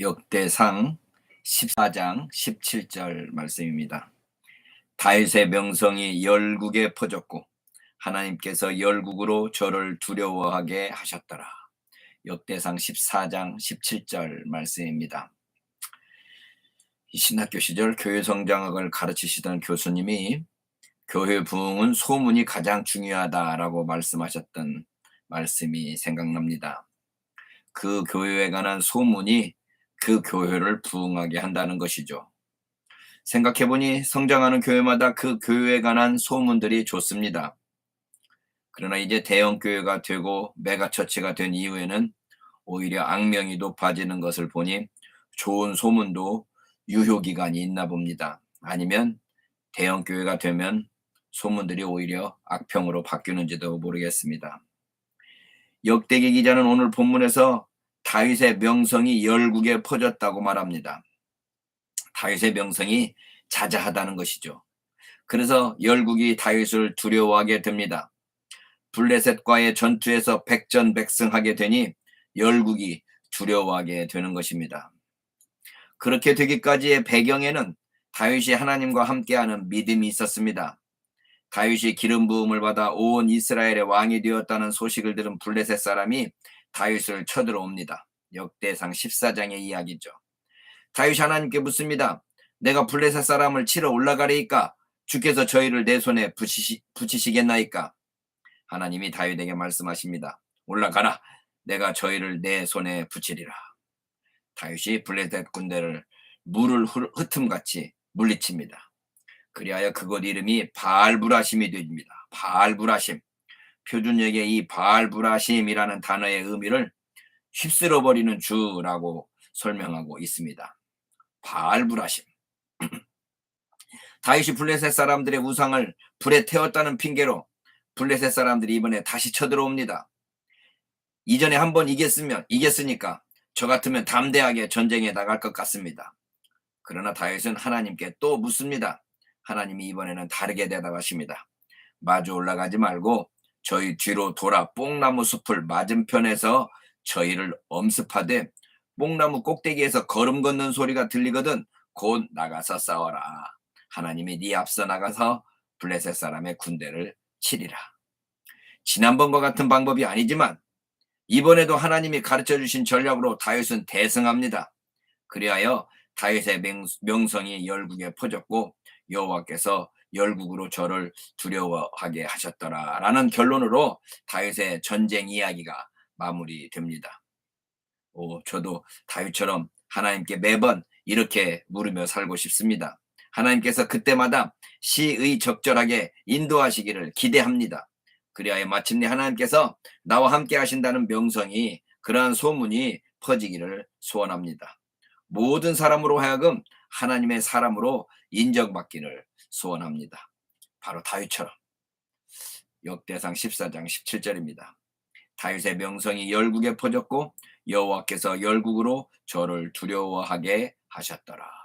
역대상 14장 17절 말씀입니다. 다윗의 명성이 열국에 퍼졌고 하나님께서 열국으로 저를 두려워하게 하셨더라. 역대상 14장 17절 말씀입니다. 이 신학교 시절 교회 성장학을 가르치시던 교수님이 교회 부흥은 소문이 가장 중요하다라고 말씀하셨던 말씀이 생각납니다. 그 교회에 관한 소문이 그 교회를 부흥하게 한다는 것이죠. 생각해보니 성장하는 교회마다 그 교회에 관한 소문들이 좋습니다. 그러나 이제 대형 교회가 되고 메가처치가 된 이후에는 오히려 악명이 높아지는 것을 보니 좋은 소문도 유효 기간이 있나 봅니다. 아니면 대형 교회가 되면 소문들이 오히려 악평으로 바뀌는지도 모르겠습니다. 역대기 기자는 오늘 본문에서 다윗의 명성이 열국에 퍼졌다고 말합니다. 다윗의 명성이 자자하다는 것이죠. 그래서 열국이 다윗을 두려워하게 됩니다. 블레셋과의 전투에서 백전백승하게 되니 열국이 두려워하게 되는 것입니다. 그렇게 되기까지의 배경에는 다윗이 하나님과 함께하는 믿음이 있었습니다. 다윗이 기름 부음을 받아 온 이스라엘의 왕이 되었다는 소식을 들은 블레셋 사람이 다윗을 쳐들어옵니다. 역대상 14장의 이야기죠. 다윗 하나님께 묻습니다. 내가 블레셋 사람을 치러 올라가리이까 주께서 저희를 내 손에 붙이시, 붙이시겠나이까 하나님이 다윗에게 말씀하십니다. 올라가라. 내가 저희를 내 손에 붙이리라. 다윗이 블레셋 군대를 물을 흩음같이 물리칩니다. 그리하여 그곳 이름이 바알브라심이 됩니다. 바알브라심. 표준역의 이 바알브라심이라는 단어의 의미를 휩쓸어 버리는 주라고 설명하고 있습니다. 바알브라심. 다윗이 블레셋 사람들의 우상을 불에 태웠다는 핑계로 블레셋 사람들이 이번에 다시 쳐들어옵니다. 이전에 한번 이겼으면 이겼으니까 저 같으면 담대하게 전쟁에 나갈 것 같습니다. 그러나 다윗은 하나님께 또 묻습니다. 하나님이 이번에는 다르게 대답하십니다. 마주 올라가지 말고 저희 뒤로 돌아 뽕나무 숲을 맞은편에서 저희를 엄습하되 뽕나무 꼭대기에서 걸음 걷는 소리가 들리거든 곧 나가서 싸워라. 하나님이 네 앞서 나가서 블레셋 사람의 군대를 치리라. 지난번과 같은 방법이 아니지만 이번에도 하나님이 가르쳐 주신 전략으로 다윗은 대승합니다. 그리하여 다윗의 명성이 열국에 퍼졌고 여호와께서 열국으로 저를 두려워하게 하셨더라라는 결론으로 다윗의 전쟁 이야기가 마무리됩니다. 오, 저도 다윗처럼 하나님께 매번 이렇게 물으며 살고 싶습니다. 하나님께서 그때마다 시의 적절하게 인도하시기를 기대합니다. 그리하여 마침내 하나님께서 나와 함께 하신다는 명성이 그러한 소문이 퍼지기를 소원합니다. 모든 사람으로 하여금 하나님의 사람으로 인정받기를 소원합니다. 바로 다윗처럼 역대상 14장 17절입니다. 다윗의 명성이 열국에 퍼졌고 여호와께서 열국으로 저를 두려워하게 하셨더라.